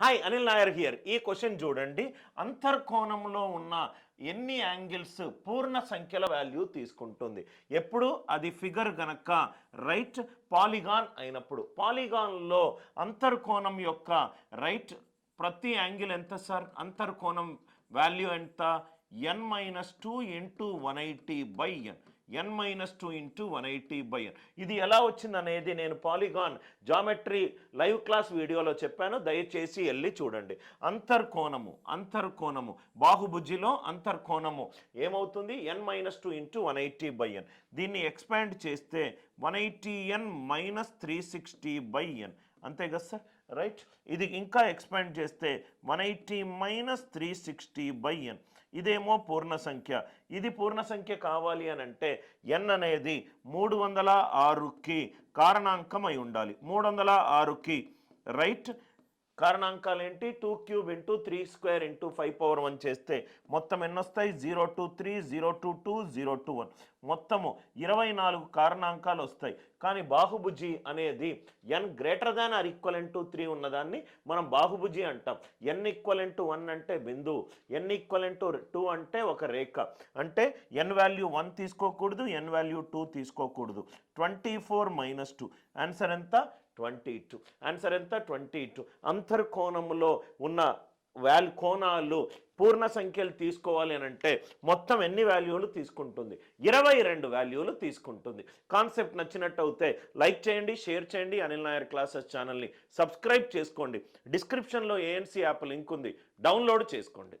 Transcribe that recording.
Hi Anil Nair here ఈ question చూడండి. అంతర్కోణంలో ఉన్న ఎన్ని యాంగిల్స్ పూర్ణ సంఖ్యల వాల్యూ తీసుకుంటుంది? ఎప్పుడు? అది ఫిగర్ గనక రైట్ పాలిగాన్ అయినప్పుడు. పాలిగాన్లో అంతర్కోణం యొక్క రైట్ ప్రతి యాంగిల్ ఎంత సార్ అంతర్కోణం వాల్యూ ఎంత? N minus two into one eighty by n n minus two into one eighty by n ఇది ఎలా వచ్చింది అనేది నేను పాలిగాన్ జామెట్రీ లైవ్ క్లాస్ వీడియోలో చెప్పాను. దయచేసి వెళ్ళి చూడండి. అంతర్కోణము అంతర్కోణము బాహుభుజిలో అంతర్కోణము ఏమవుతుంది? N minus two into one eighty by n దీన్ని ఎక్స్పాండ్ చేస్తే one eighty n minus three sixty by n అంతే కదా సార్? రైట్? ఇది ఇంకా ఎక్స్పాండ్ చేస్తే one eighty minus three sixty by n. ఇదేమో పూర్ణ సంఖ్య. ఇది పూర్ణ సంఖ్య కావాలి అని అంటే ఎన్ అనేది మూడు వందల ఆరుకి కారణాంకం అయి ఉండాలి. మూడు వందల ఆరుకి. రైట్? కారణాంకాలు ఏంటి two cube into three square into five power one చేస్తే మొత్తం ఎన్ని వస్తాయి zero two three zero two two zero two one మొత్తము ఇరవై నాలుగు కారణాంకాలు వస్తాయి. కానీ బాహుభుజి అనేది n greater than or equal to three ఉన్నదాన్ని మనం బాహుభుజి అంటాం. ఎన్ ఈక్వల్ టు వన్ అంటే బిందువు ఎన్ ఈక్వల్ టు టూ అంటే ఒక రేఖ. అంటే ఎన్ వాల్యూ వన్ తీసుకోకూడదు ఎన్ వాల్యూ టూ తీసుకోకూడదు. Twenty four minus two answer ఎంత? Twenty two. ఆన్సర్ ఎంత? Twenty two. అంతర్కోణంలో ఉన్న వాల్ కోణాలు పూర్ణ సంఖ్యలు తీసుకోవాలి అని అంటే మొత్తం ఎన్ని వాల్యూలు తీసుకుంటుంది? ఇరవై రెండు వాల్యూలు తీసుకుంటుంది. కాన్సెప్ట్ నచ్చినట్టు అయితే లైక్ చేయండి షేర్ చేయండి. అనిల్ నాయర్ క్లాసెస్ ఛానల్ని సబ్స్క్రైబ్ చేసుకోండి. డిస్క్రిప్షన్లో ఏఎన్సీ యాప్ లింక్ ఉంది. డౌన్లోడ్ చేసుకోండి.